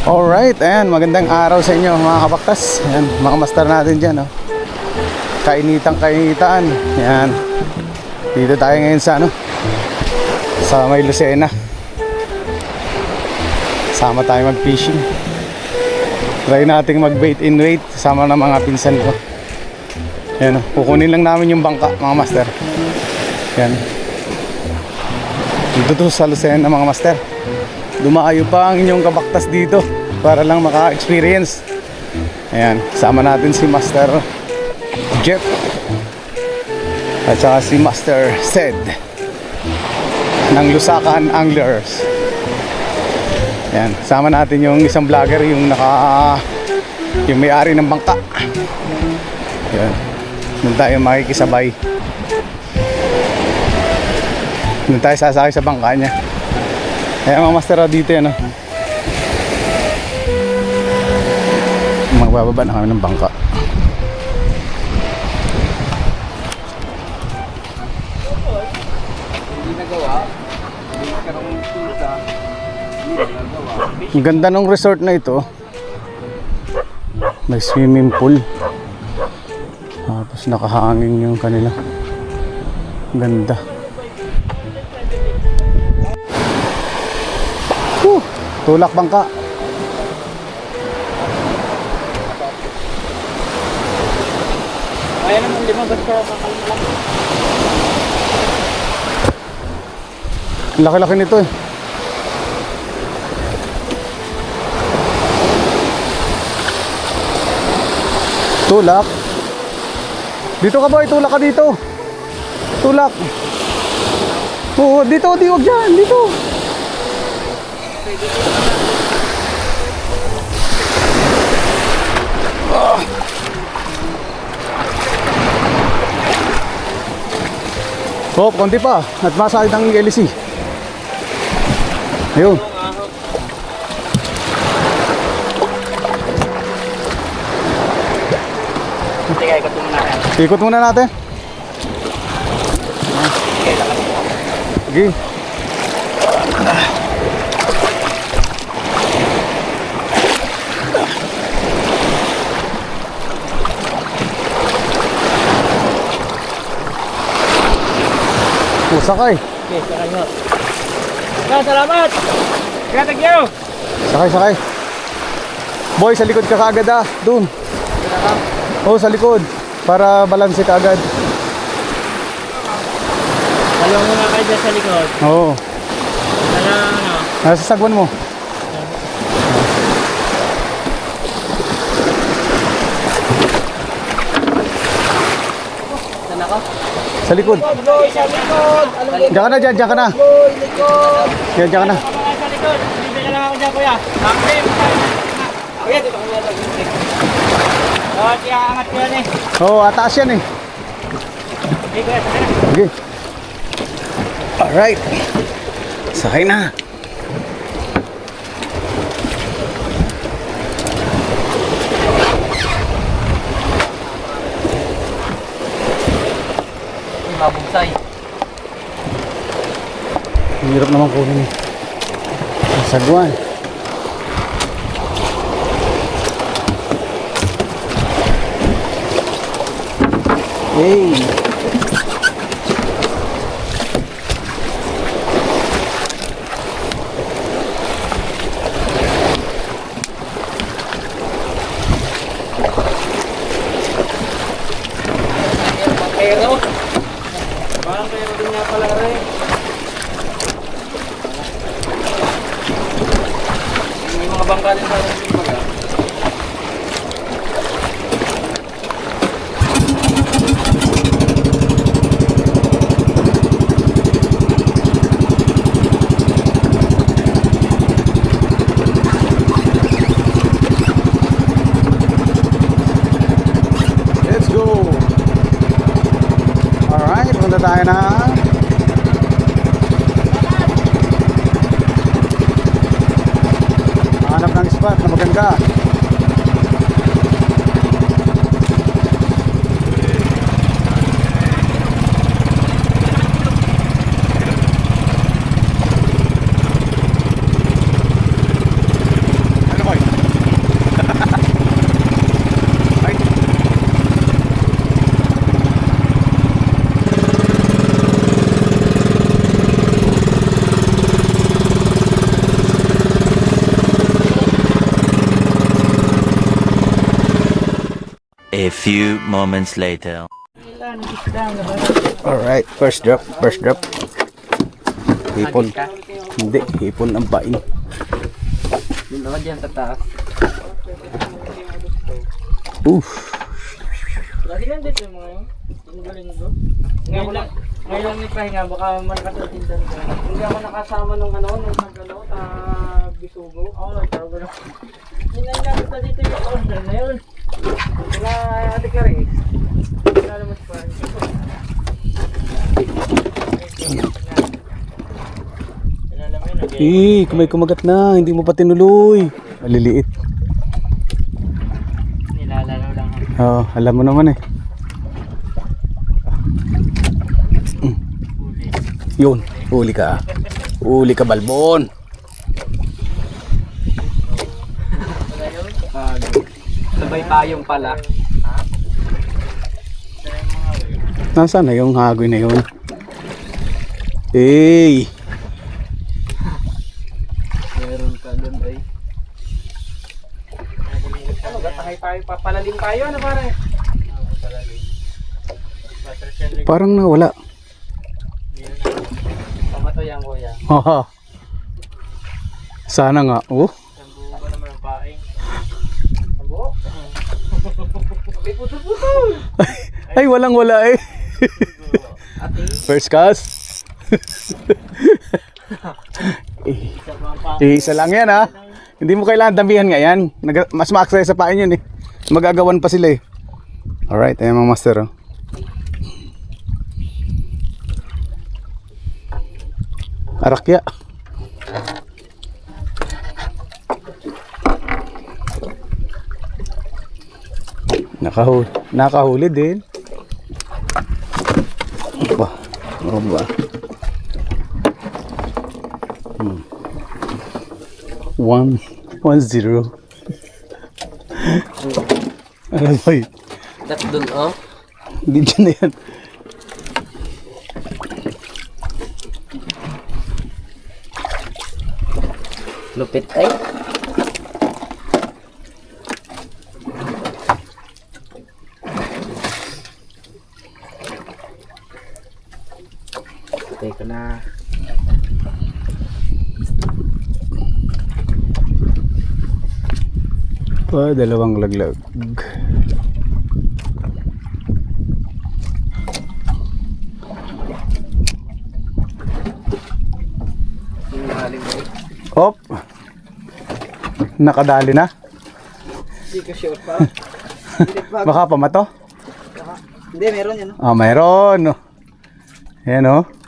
Alright, ayan, magandang araw sa inyo mga kabaktas. Ayan, mga master natin dyan, oh. Kainitang kainitan. Ayan. Dito tayo ngayon sa ano? Sa may Lucena. Sama tayo mag-fishing. Try nating mag-bait in wait sama ng mga pinsan ko. Ayan, oh. kukunin lang namin yung bangka, mga master. Ayan. Dito to sa Lucena, mga master. Dumayo pa ang inyong kabaktas dito para lang maka-experience. Ayan, sama natin si Master Jeff at saka si Master Sed ng Lusakan Anglers. Ayan, sama natin yung isang vlogger yung naka yung may-ari ng bangka. Ayan. Doon tayo makikisabay. Doon tayo sasakay sa bangka niya. Kaya mga master oh, dito yan oh. Magbababa na kami ng bangka. Ang ganda ng resort na ito. May swimming pool. Tapos nakahangin yung kanila. Ganda. Tulak bangka. Kaya naman lima basta makalimang. Ang Laki-laki nito eh. Tulak. Dito ka boy, tulak ka dito. Tulak. Oo, dito, di wag dyan, dito. Oh, konti pa. At masakit ang LC. Ayun. Sige, ikot mo na yan. Ikot muna natin. Sige. Oh, sakay. Okay, sakay mo. Ah, salamat! Kaya thank you! Sakay, sakay. Boy, sa likod ka kaagad ah. Doon. Oh, sa likod. Para balanse ka agad. Dalawa muna kayo dyan sa likod. Oo. Dala, ano, Nasa sagwan mo. saan ako? Sa likod. Diyan ka na dyan, diyan ka na. boy, likod! Yan, diyan ka na. Sa lang ako dyan, kuya. Bakit? Kuya, dito ko na. Oh, siya angat ko yan eh. Oo, ataas yan eh. Sige, kuya, sakay na. Sige. Alright. Sakay na. Hindi mabugsay. Ang hirap naman kunin. Ang sagwan. Hey. Pero, parang pero din nga pala rin. May mga bangka din sa baga. Let's go. Alright, punta tayo na. Hanap ng spot na maganda. Ano boy? Few moments later. Alright, first drop, first drop. Hipon. Hindi, hipon ang pain. Doon ako dyan sa taas. Uff. Lagi lang dito yung mga yun. Ang galing ko. Ngayon lang, ngayon lang nagpahinga, baka malakas ang tindan ko. Hindi ako nakasama nung ano, nung nag ano, Bisugo. Ako nagtawag ano. Hinanap na dito yung order na yun. Wala, ate rin. Wala naman pa. Kilala mo yun, okay? Eh, kumay kumagat na, hindi mo pa tinuloy. Maliliit. Nilalaro lang. Oo, alam mo naman eh. Yun, huli ka. Huli ka, balbon. Sabay tayong pala. Nasaan na yung hagoy na yun? Eh, Meron ka doon ay. Ano ba tayo tayo papalalim tayo ano pare? Parang nawala. Pamato yan kuya. Haha. Sana nga. Oh, Sambu ba naman ang paing? Sambu? May puto-puto. ay walang wala eh. First cast. eh, isa lang yan ha. Hindi mo kailangan damihan nga yan. Mas ma-access sa pain yun eh. Magagawan pa sila eh. Alright, ayan mga master oh. Arakya. Nakahuli, nakahuli din. Ano ba? Hmm. One, one zero. ano ba yun? That's doon oh. Hindi dyan na yan. Lupit ay. Teka na. Pa, dalawang laglag. Op. Nakadali na. Hindi ko sure pa. Baka pamato. Hindi, meron yan. Ah, mayroon. Ayan oh.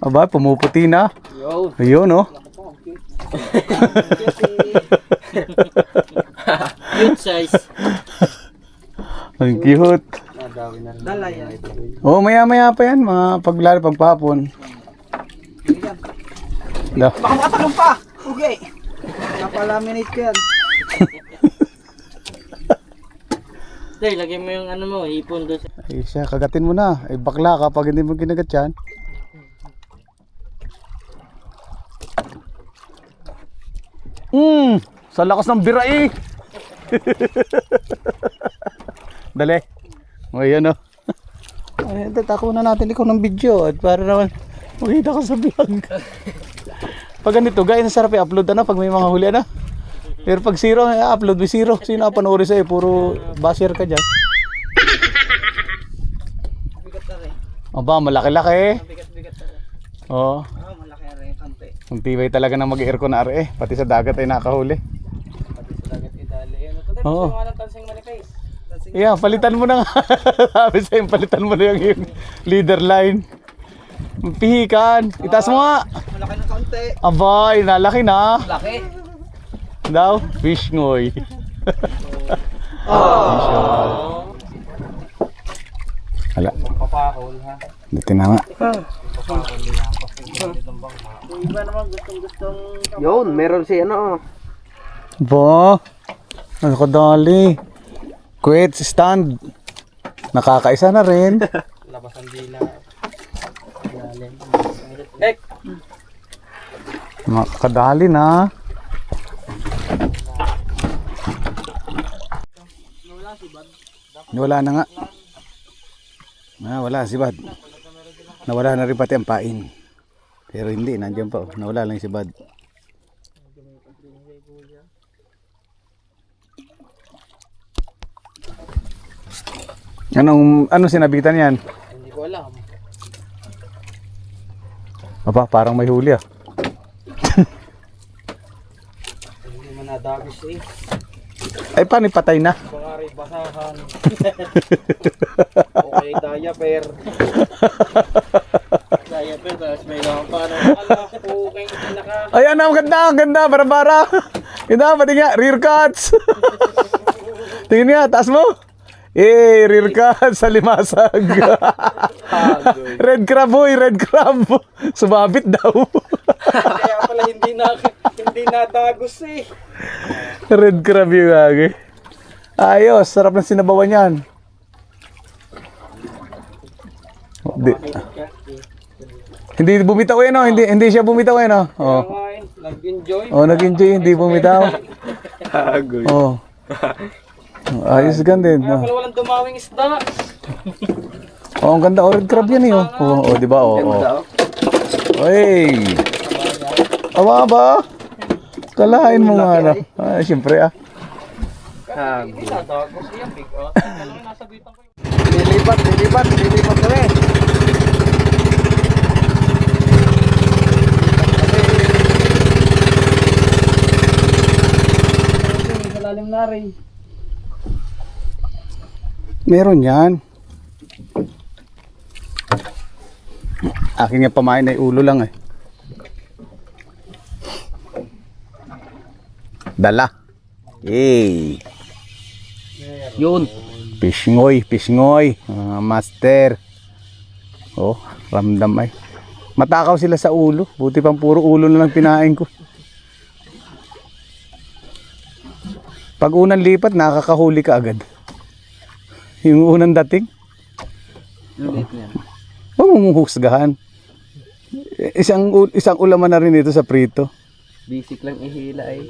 Aba, pumuputi na. Yo. Ayun oh. Cute size. Ang cute. Dala yan. Oh, maya maya pa yan. Mga paglalo pagpapon. Da. Baka makatalong pa. Okay. Napalaminate ko yan. Dahil, lagay mo yung ano mo, hipon doon. Ay siya, kagatin mo na. Ay bakla ka pag hindi mo kinagat yan. Hmm, sa lakas ng bira eh. Dali. O yan o. Ay, tatako na natin ikaw ng video at para naman makita ka sa vlog. pag ganito, gaya na sarap i-upload ano pag may mga huli ano. Pero pag zero, i-upload may zero. Sino ang panoorin sa'yo? Puro basher ka dyan. Na. Aba, malaki-laki. Bigat-bigat na rin. Oo. Ah, malaki na rin yung kante. Ang tibay talaga ng mag-aircon na are. Pati sa dagat ay nakahuli. Pati sa dagat idali. Ano to? Dahil Oo. gusto nga ng tansing Yeah, palitan mo na nga. Sabi sa'yo, palitan mo na yung, yung leader line. Pihikan. Itaas mo nga. malaki ng kante. Abay, nalaki na. Laki. Daw, fish ngoy. Oh. Wala, Papakol ha. dito na nga. Yung iba naman gustong gustong Yun, meron si ano. Ba, ano ka dali? Quit, stand. Nakakaisa na rin. labas ang dila. Lalim. Ek! Makakadali na. Wala si Bad. Wala na nga. Ah, wala si Bad. Nawala na rin pati ang pain. Pero hindi, nandiyan pa. oh. Nawala lang si Bad. Anong, ano sinabitan yan? Hindi ko alam. Aba, parang may huli ah. Hindi man nadagos eh. Ay, paano patay na? Baka rin basahan. okay, diaper. diaper, tapos may lang paano. Ala, okay, naka. Ay, ano, ang ganda, ang ganda, bara-bara. Ganda, pati nga, rear cuts. Tingin nga, taas mo. Eh, rear cuts sa limasag. red crab, boy, red crab. Sumabit daw. Kaya pala hindi na hindi nadagos eh. red crab yung gagi. Ayos, sarap ng sinabawan yan. Hindi, hindi bumitaw eh, no? Hindi, hindi siya bumitaw eh, no? Oh. Eh, nag-enjoy. Oh, nag-enjoy, hindi bumitaw. Oh. Ayos ganda din. Kaya Oh. pala walang dumawing isda. Oh, ang ganda. Oh, red crab yan eh. Oh, oh, oh di ba? Oh, oh. Oy! Awa ba? Kalain mo nga na. Ah, siyempre ah. Eh, ah. Ko yung Lilipat, lilipat, lilipat kami. Sa lalim na rin. Meron yan. Aking nga pamain ay ulo lang eh. Dala. Yay! Yun. Pisngoy, pisngoy. Mga master. Oh, ramdam ay. Matakaw sila sa ulo. Buti pang puro ulo na lang pinain ko. Pag unang lipat, nakakahuli ka agad. Yung unang dating, huwag mong husgahan. Isang, isang ulaman na rin ito sa prito. Basic lang ihila ay.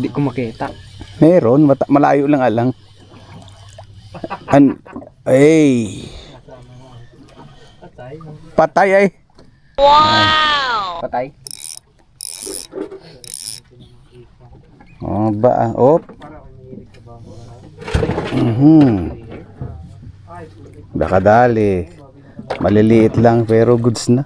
Hindi ko makita. Meron, mata- malayo lang alang. An ay. Patay ay. Patay. Oh, ba? ah, Op. Mhm. Nakadali. Maliliit lang pero goods na.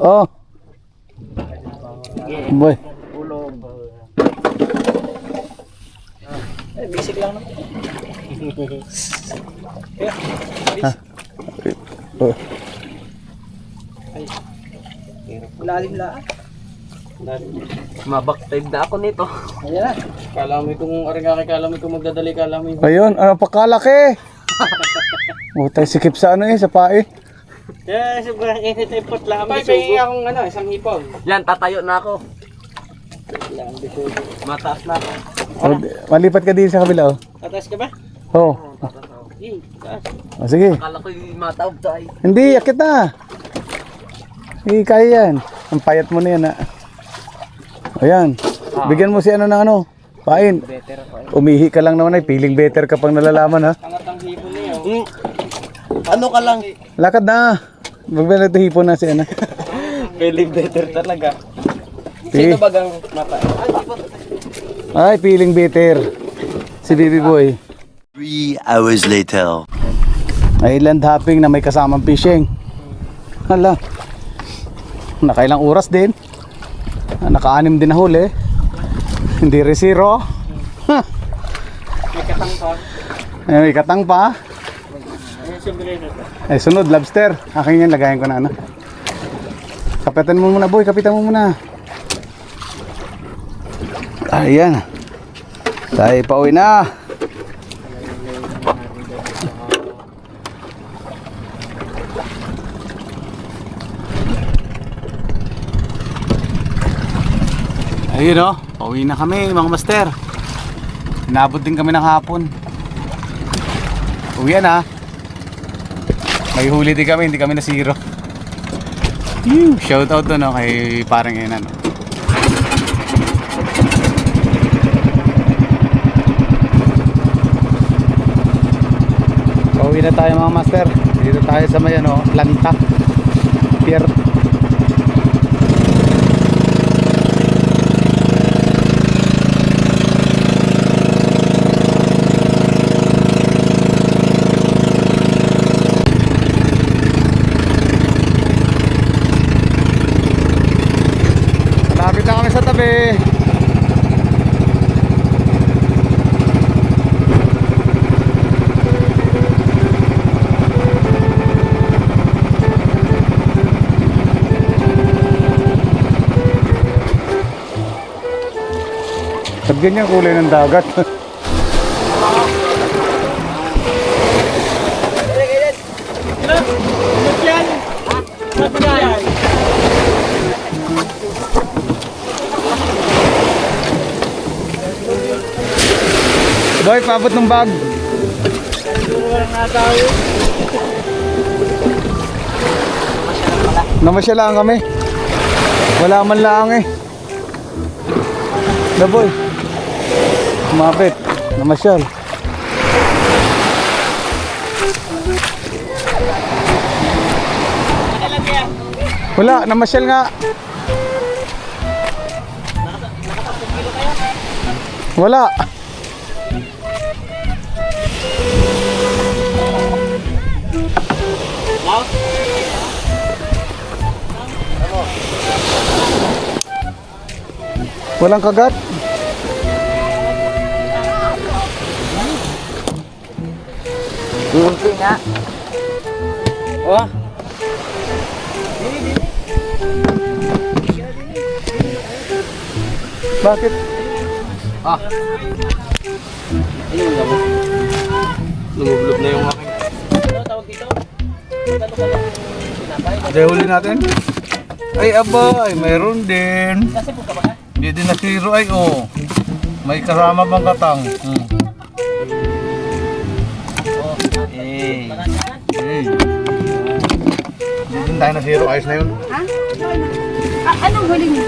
Oh. Boy. Ulong. Eh, basic lang naman. Kaya, Oh. Lalim lang. Lalim. Mabaktive na ako nito. Ayan na. Kala mo kung aring aki, kala mo kung magdadali, kala mo yung... Ayun, ano pakalaki. Butay sikip sa ano eh, sa pae. Kaya sobrang init ay pot lang. May pahingi akong ano, isang hipon. Yan, tatayo na ako. Mataas na ako. Oh, malipat ka din sa kabila oh. Tatas ka ba? Oh. Eh, taas. oh sige. Akala ko yung mataob to ay. Hindi, akit na. Hindi, kaya yan. Ang payat mo na yan, ha. Ayan. Bigyan mo si ano ng ano. Pain. Better ako ay. Umihi ka lang naman ay. Feeling better ka pang nalalaman, ha. Angat ang hipon niyo. Ano ka lang? Lakad na. Magbala ito hipon na si ano. Feeling better talaga. Sino bagang mata? Ay, feeling better. Si Baby Boy. Three hours later. Island hopping na may kasamang fishing. Hala. Nakailang oras din. Ah, Naka-anim din na huli. Hindi rin zero. May katangkon. Eh, may katang pa. Eh, sunod, lobster. Akin yan, lagayan ko na ano. Kapitan mo muna, boy. Kapitan mo muna. Ayan. Tayo pauwi na. Ayun o, pauwi na kami mga master. Inabot din kami ng hapon. Uwi na. May huli din kami, hindi kami na zero. Yung shoutout to no kay parang ina no. Pauwi na tayo mga master. Dito tayo sa may ano, planta. Pier. Malapit na kami sa tabi. Ba't ganyan kulay ng dagat? Boy, paabot ng bag. Namasya lang kami. Wala man lang eh. Na. Kumapit. Namasyal. Wala, namasyal nga. Wala. Walang kagat. Hindi nga. Oh, Bakit? ayun lang. Lumublob na yung aking. Ano tawag dito? Ano ka lang sinapay? Natin? Ay, aba, ay mayroon din. Kasi po ka ba? Hindi din na zero ay, oh. May kasama bang katang? Hmm. Tayo na zero, ayos na yun. Ha? Ah, anong huli niyo?